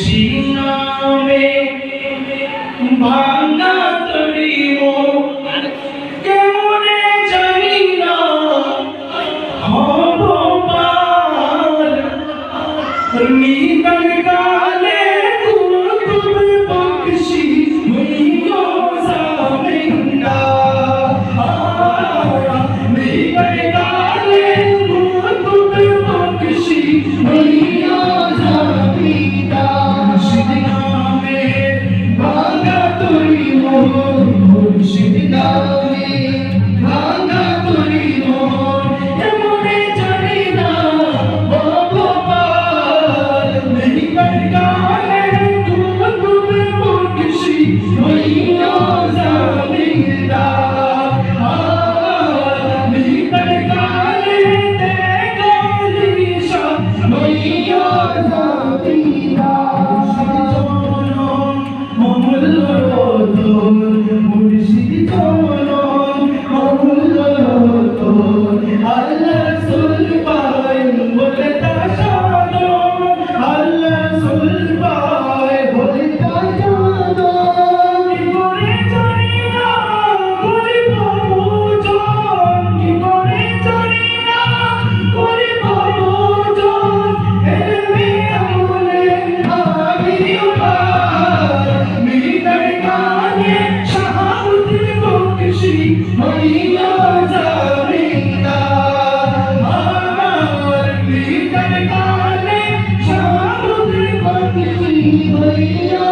সিংহামে ভাঙা তরিব কেমনে জানি না হব পার নিতাল গালে 一模一样